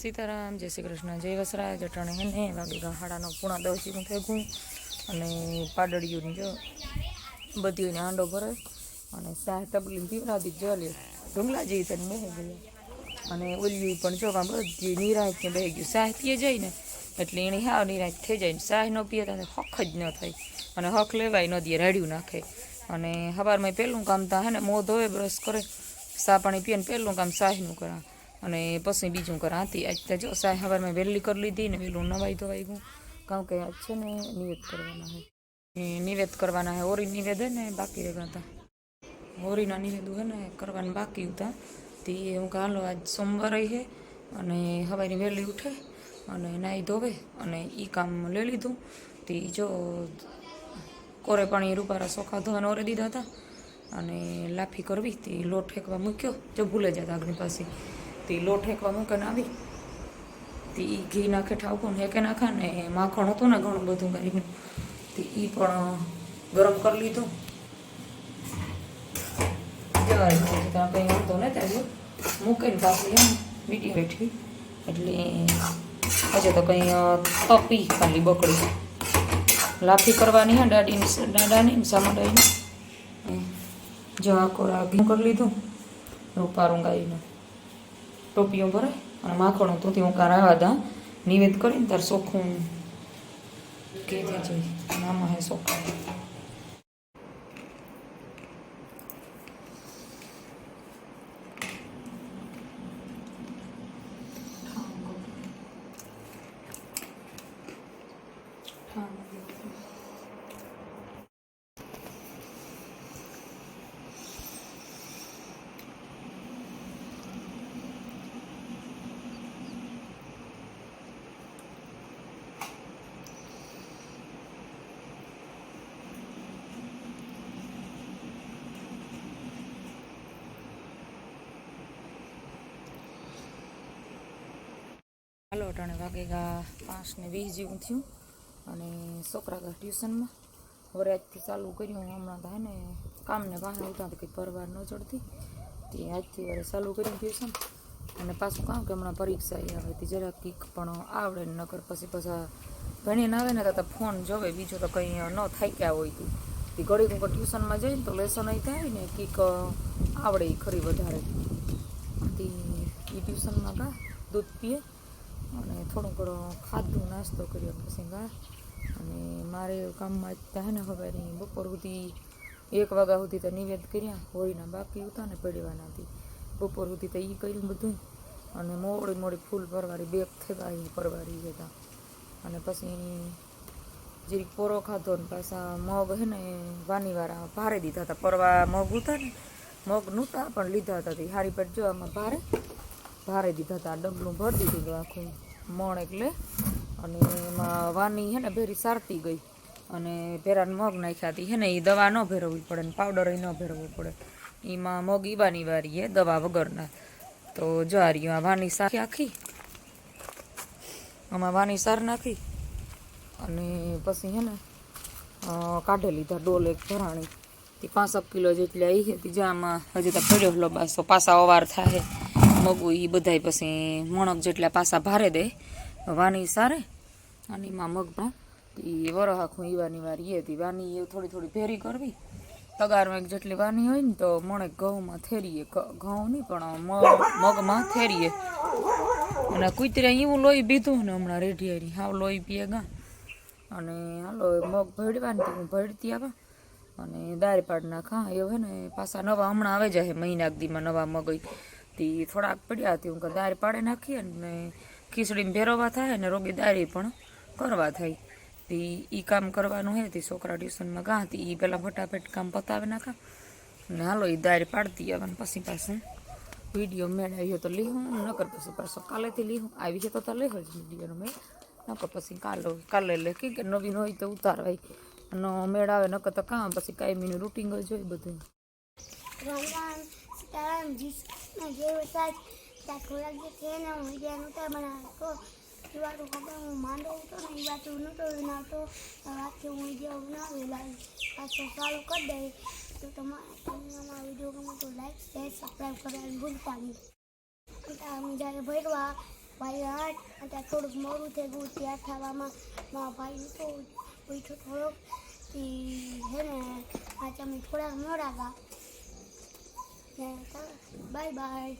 સીતારામ, જય શ્રી કૃષ્ણ, જય વસરા જટાણે હેને વાગે ગાહાડાનો પૂણા જેવું ભેગું. અને પાડળિયું જો બધી આંડો ભરે અને સાહ તબલી પીવડાવી જલે ઢુંગલા જેવી તને બેહી ગયું. અને ઓલ્યું પણ જો આમ બધી નિરાશ ને બેહી ગયું. સાહ પીએ જાય ને, એટલે એની હાવ નિરાયત થઈ જાય. ને સાહ ન પીએ તો હખ જ ન થાય. અને હક લેવાય ન દે, રાડ્યું નાખે. અને સવારમાં પહેલું કામ તા હે ને, મોં ધોવે, બ્રશ કરે. સા પાણી પીએ ને પહેલું કામ સાહીનું કરા અને પછી બીજું કરા હતી. આજ જો સાહ સવારમાં વહેલી કરી લીધી ને વહેલું નવાઈ ધોવાઈ ગયું. કારણ કે આજ છે ને નિવેદ કરવાના હોય નિવેદ કરવાના હોય ઓરી નિવેદ ને બાકી રહેતા હતા. હોરીના નિવેદ હોય ને કરવાનું બાકી હતા. તે હું કાલો આજ સોમવાર હે અને સવારે વહેલી ઉઠે અને નાહી ધોવે અને એ કામ લઈ લીધું. તે જો કોરે પાણી રૂપારા સોખા ધોવાને ઓરે દીધા હતા અને લાફી કરવી તે લોટ ઠેકવા મૂક્યો. જો ભૂલે જતા આગળ પાસે. તે લોટ ઠેકવા મૂકીને આવી. તે ઘી નાખે ઠાવકો એકે નાખા ને માખણ હતું ને ઘણું બધું કરીને તે એ પણ ગરમ કરી લીધું. જવાય ત્યાં કંઈ વાંધો ને ત્યાં મૂકીને પાછી એમ મીટી બેઠી. એટલે હજે તો કંઈ તપી ખાલી બકડી લાફી કરવાની હે દાડીની દાદાની સામાડાઈને. જો આ કોરા ઘી કરી લીધું. રૂપારું ગાઈને ટોપીઓ ભરે અને માખણ હતું હું હું આવ્યા હતા. નિવેદ કરીને તાર ચોખ્ખું કે નામાં હે ચોખ્ખા હાલો, અટાણે વાગે ગા પાંચ ને વીસ જેવું થયું અને છોકરા ગયા ટ્યુશનમાં. હવે આજથી ચાલુ કર્યું હમણાં હે ને કામને બહાર આવતા કંઈ પરવાર ન ચડતી. તે આજથી વરે ચાલુ કર્યું ટ્યુશન. અને પાછું કામ કે હમણાં પરીક્ષા એ આવે તે જરા કંઈક પણ આવડે ને નકર પછી પાછા ભણીને આવે ને તો ફોન જોવે, બીજું તો કંઈ ન થાક્યા હોય તું. તે ઘડીક હું ટ્યુશનમાં જઈને તો લેસન અહીં થાય ને કીક આવડે ખરી વધારે. તે એ ટ્યુશનમાં ગા દૂધ પીએ. અને થોડું ઘણો ખાધું, નાસ્તો કર્યો પછી ગા. અને મારે કામમાં ત્યાં હે ને હવે બપોર સુધી એક વાગ્યા સુધી તો નિવેદ કર્યા, હોળીના બાકી હતા ને પડવાના હતી બપોર સુધી તો એ કર્યું બધું. અને મોડી મોડી ફૂલ ભરવારી, બેગ થેવા એ પરવારી જતા અને પછી જરીક પોરો ખાધો ને પાછા મગ હે ને વાનીવાળા ભારે દીધા હતા પરવા મગ ઉતા ને, મગ નહોતા પણ લીધા હતા હારી પેટ જો આમાં ભારે ભારે દીધા હતા. ડબલું ભરી દીધું આખું મણ એટલે. અને એમાં વાની હે ને ભેરી સારતી ગઈ. અને ભેરાને મગ નાખ્યા હતી હે ને એ દવા ન ભેરવવી પડે ને પાવડર ન ભેરવવો પડે. એમાં મગ ઈવાની વારી હે દવા વગરના. તો જારી આ વાની સાર આખી આમાં વાની સાર નાખી. અને પછી હે ને કાઢી લીધા ડોલ એક ભરાણી પાંસઠ કિલો જેટલી આવી હતી જ્યાંમાં હજી તો પડ્યો હલો બાસો પાસા અવાર થાય. મગું એ બધાય પછી મણક જેટલા પાસા ભારે દે વાની સારે, અને એમાં મગમાં એ વરહ આખું ઈવાની વારી એ હતી. વાની એ થોડી થોડી ભેરી કરવી. તગારમાં એક જેટલી વાની હોય ને તો મણક ઘઉંમાં થેરીએ. ઘઉં નહીં, પણ મગમાં થેરીએ. અને કુતરે એવું લોહી પીધું ને હમણાં રેઢિયારી. હાવ લોહી પીએ ગા. અને હાલો મગ ભરડવાની તો હું ભરડતી આવા. અને દાળ પાડ નાખા એવું હે ને પાછા નવા હમણાં આવે જાય મહિના દીમાં નવા મગઈ તે, થોડાક પડ્યા હતી હું દાળ પાડે નાખી અને ખીચડીને ભેરવવા થાય ને રોગી દાળી પણ કરવા થાય તે એ કામ કરવાનું હે, તે છોકરા ટ્યુશનમાં ગા હતી. એ પહેલાં ફટાફટ કામ પતાવી નાખા. ને હાલો એ દાળ પાડતી. આવવાનું પછી પાછું વીડિયો મેળ આવ્યો તો લીહું, નકર પછી પાછો કાલેથી લીહું. આવી છે તો તો લેવો જ વિડીયોનો મેળ. નકર પછી કાલે કાલે લે કે કે નવીન હોય તો ઉતારવાય. અને મેળ આવે નકર તો કામ. પછી કાયમીનું રૂટિંગ જ હોય બધું. ભગવાન સીતારામ જીસના જે વરસાદ ત્યાં થોડાક જે છે ને હું જ્યાં નહોતા બનાવતો એ વાતું ખબર હું માંડો હતો ને વાતું નહોતો બનાવતો રાતથી હું જ્યાં બનાવેલા પાછો ચાલુ કરી દઈ તો તમારે તમને અમારા વીડિયો ગમે તો લાઈક શેર સબસ્ક્રાઈબ કરવાનું જ્યારે ભરવા ભાઈ આઠ અત્યારે થોડુંક મોડું થઈ ગયું ત્યાં થવામાં મારા ભાઈ નહોતો ઉઠ્યો થોડોક તે હે ને આજે અમે થોડાક મોડા બાય બાય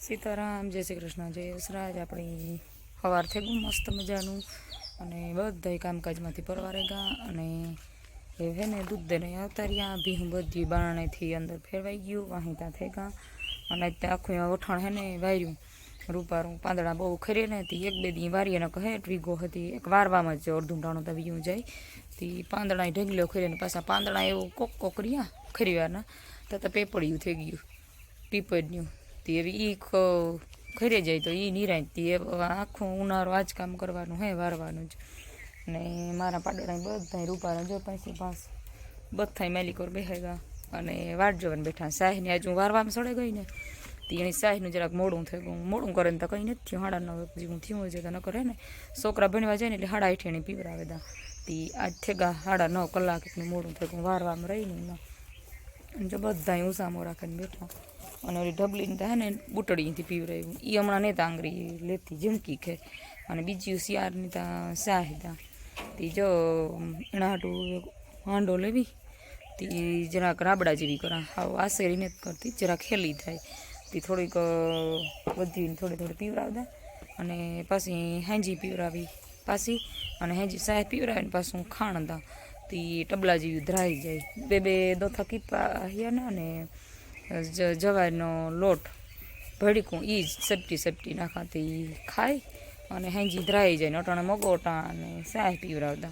સીતારામ જય શ્રી કૃષ્ણ જય યશરાજ આપણી સવાર થઈ ગયું મસ્ત મજાનું. અને બધાય કામકાજમાંથી પરવારે ગયા અને એ હે ને દૂધ દઈને આવતા રહ્યા ભીહું બધી બારણેથી અંદર ફેરવાઈ ગયું વાહિતા થઈ ગયા અને ત્યાં આખું વઠાણ હે ને વાર્યું. રૂપારું પાંદડા બહુ ખરી ને, તી એક બે દી વારીએ ને કહે, વીઘો હતી, એક વારવામાં જ અડધું ટાણું તો વીયું જાય. તી પાંદડા ઢગલ્યો ખરી ને, પાછા પાંદડા એવું કોક કોક રહ્યા ખરી વારના તો પેપડિયું થઈ ગયું પીપળનું તે એવી ઈ ખરે જાય તો એ નિરાય તે આખું ઉનાળો આજ કામ કરવાનું હે, વારવાનું જ. ને મારા પાડોળા બધા રૂપારા જો પાછી પાસ બધાય માલિકોર બેહેગા અને વાટ જોવાને બેઠા. સાહીને આજ વારવામાં સડે ગઈ ને એની સાહેબનું જરાક મોડું થઈ ગયું. મોડું કરે ને તો કંઈ નથી થયું. હાડા નવ જેવું થયું છે તો ન કરે ને, છોકરા ભણવા જાય ને એટલે હાડા હેઠે પીવરાવે દા. તી આજ થેગા હાડા નવ કલાક એટલું મોડું થઈ ગયું. વારવામાં એમાં. અને જો બધા ઉસામો રાખીને બેઠા. અને ઓલી ઢબલીને તો હે ને બુટડીથી પીવરાયું એ હમણાં નહીં તાંગરી લેતી, ઝીણકી ખે અને બીજી શિયાળની ત્યાં સાહિદા તે જો એણાટું હાંડો લેવી. તે જરાક રાબડા જેવી કરા. હાવ આશેરી જ કરતી, જરાક ખેલી થાય. તે થોડીક બધી થોડી થોડી પીવરાવતા અને પાછી હેંજી પીવરાવી પાછી અને હેંજી સાહેબ પીવરાવીને પાછું ખાણ દા. તે ટબલા જેવી ધરાઈ જાય. બે બે દોથા કીપા હૈયા અને જવારનો લોટ ભડીકું એ જ સેફટી સેફટી નાખાતી ખાય. અને હેંજી ધરાઈ જાય અટાણે મગોટા અને સાહ પીવરાવતા.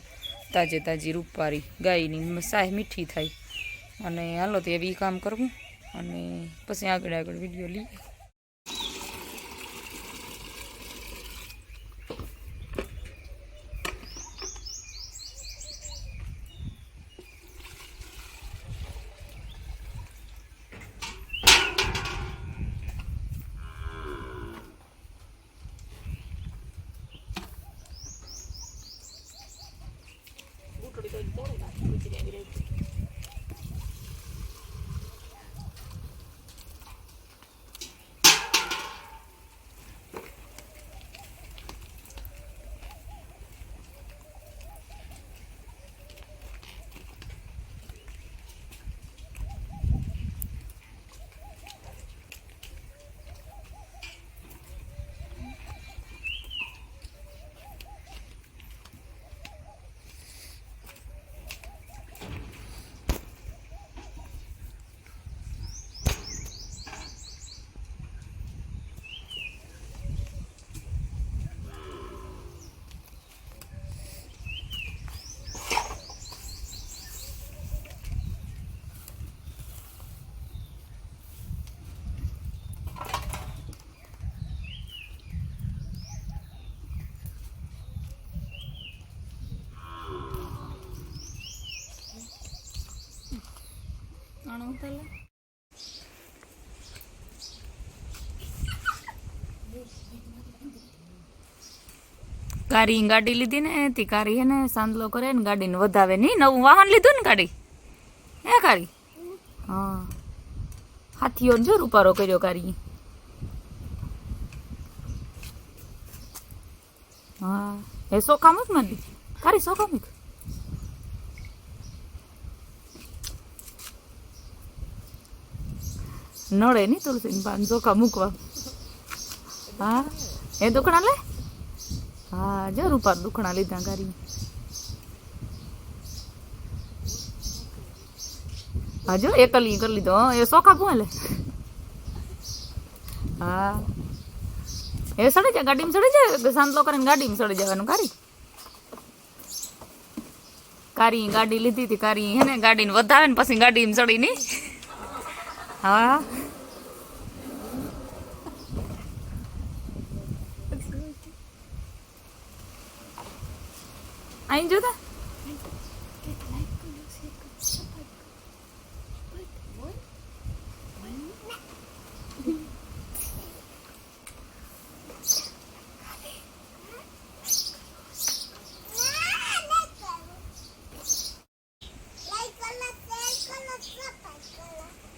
તાજે તાજી રૂપારી ગાયની સાહ મીઠી થાય. અને હાલો તો એવી કામ કરવું. અને પછી આગળ આગળ વીડિયો લઈએ. આણું પહેલાં કારી ગાડી લીધી ને તે કારી હે ને સાંદલો કરે ને ગાડીને વધાવે. નહીં નવું વાહન લીધું ને ગાડી? હે કારી હા. હાથીઓ જો રૂપારો કર્યો કારી હા. એ સોખામુક મૂક મને કારી સોખા નડે નહીં તુલસી પાન? ચોખા મૂકવા. હા? એ દુખણા લે? હા, જો રૂપા દુખણા લીધા ગાડી. હા, જો એકલી કરી લીધો. એ ચોખા કું લે. હા. એ સડે જાય, ગાડીમાં સડે જાય? સાંતલો કરીને ગાડીમાં સડી જવાનું? કારી? કારી ગાડી લીધી હતી, કારી હે ને ગાડીને વધાવે ને પછી ગાડીમાં સડી નહીં? હા અહીં જોતા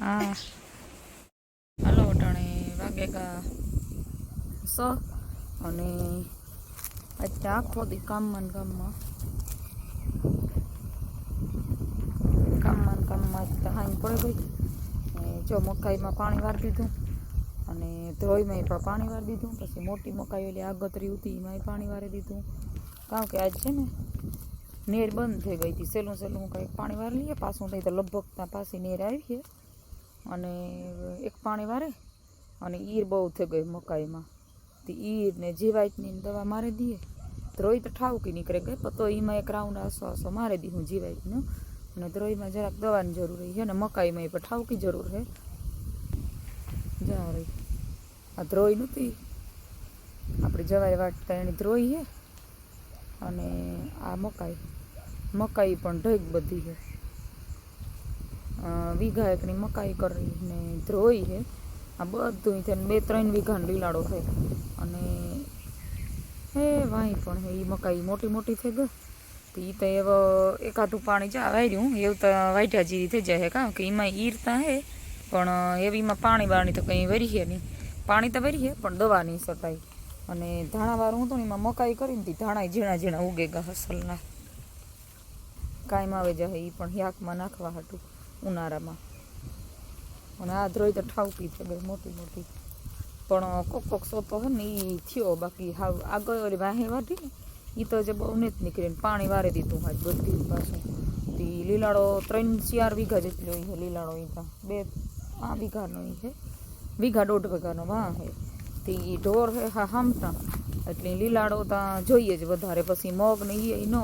Ah. સ અને અત્યારે આખો દી કામમાં કામમાં. કામમાં કામમાં હાઈ પડે ગઈ જો મકાઈમાં પાણી વાર દીધું અને ધ્રોઈમાં પણ પાણી વાર દીધું. પછી મોટી મકાઈ ઓલી આગતરી ઉતી, એમાંય પાણી વાળી દીધું. કારણ કે આજ છે ને નેર બંધ થઈ ગઈ હતી. સહેલું સહેલું કંઈક પાણી વાર લઈએ, પાછું થઈ તો લગભગ ત્યાં પાછી નેર આવી છે. અને એક પાણી વારે અને ઈર બહુ થઈ ગઈ મકાઈમાં. તે ઈર ને જીવાતની દવા મારી દઈએ. ધ્રોઈ તો ઠાવકી નીકળે પણ તો એમાં એક રાઉન્ડ આસો આસો મારી દી હું જીવાતનું અને ધ્રોઈમાં જરાક દવાની જરૂર છે ને મકાઈમાં પણ ઠાવકી જરૂર છે. જા રહી આ ધ્રોઈ નહોતી આપણે જવાય વાટતા એની ધ્રોઈ છે. અને આ મકાઈ. મકાઈ પણ ઢગ બધી છે. વીઘા એકની મકાઈ કરી ને ધ્રોઈ છે. આ બધું થઈને બે ત્રણ વીઘાનો લીલાડો છે. અને હે વાંઈ પણ હે એ મકાઈ મોટી મોટી થઈ ગઈ તો એ તો એવો એકાદું પાણી જા વાર્યું એવું તો વાઢ્યા જીરી થઈ જાય કારણ કે? એમાં ઈરતા હે, પણ એવીમાં પાણી બાણી તો કંઈ વરી છે નહીં. પાણી તો વરી છે પણ દવા નહીં સટાય અને ધાણાવાળું હતું ને, એમાં મકાઈ કરીને તી ધાણા ઝીણા ઝીણા ઉગે ગયા હસલના કાયમ આવે જાય એ પણ યાકમાં નાખવા હતું ઉનાળામાં. અને આ ધ્રોઈ તો ઠાવતી છે ગઈ મોટી મોટી. પણ કોક કોક સોતો હે ને એ થયો, બાકી હાવ આગળ ઓલી વાહે વાઢી ને એ તો જે બહુ ને નીકળી ને પાણી વારી દીધું હાજ બધી પાછું. તે લીલાડો ત્રણ ચાર વીઘા જેટલો છે લીલાડો એ બે આ વીઘાનો એ છે વીઘા દોઢ વીઘાનો વાહ હે. તે ઢોર હે હા હામટા. એટલે લીલાડો ત્યાં જોઈએ જ વધારે. પછી મગ ને એ ન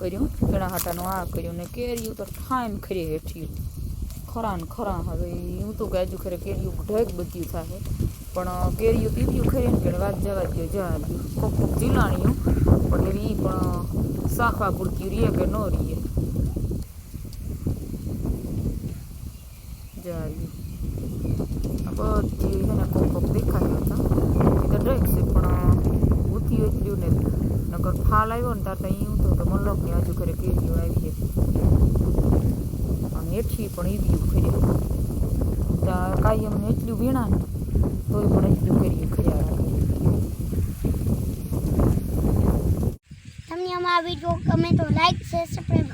કર્યું. ઘણા હાટાનો આ કર્યું ને કેર્યું તો ઠાઈમ ખરી હેઠી ખરા ને ખરા હવે હું તો ગાજુ ખરે કેરીયું ઢેક બધી થાય. પણ કેરીયું પીપ્યું ખરી ને કે વાત જવા દો જવા દો કોક કોક જીલાણ્યું પણ એ પણ સાખવા પૂરતી રીએ કે ન રીએ. જવા બધી એને કોક કોક હતા. એ તો ડ્રગ છે, પણ ઉતી એટલું ને નકર ફાલ આવ્યો ને ત્યાં તો અહીં તો મલક ને આજુ ઘરે કેરીઓ આવી છે. એઠી પણ એવી ખરી ત્યાં કાંઈ અમને એટલું વીણા ને તોય પણ એટલું કરીએ ખર્યા રાખે. તમને અમારા વીડિયો ગમે તો લાઈક શેર સબસ્ક્રાઈબ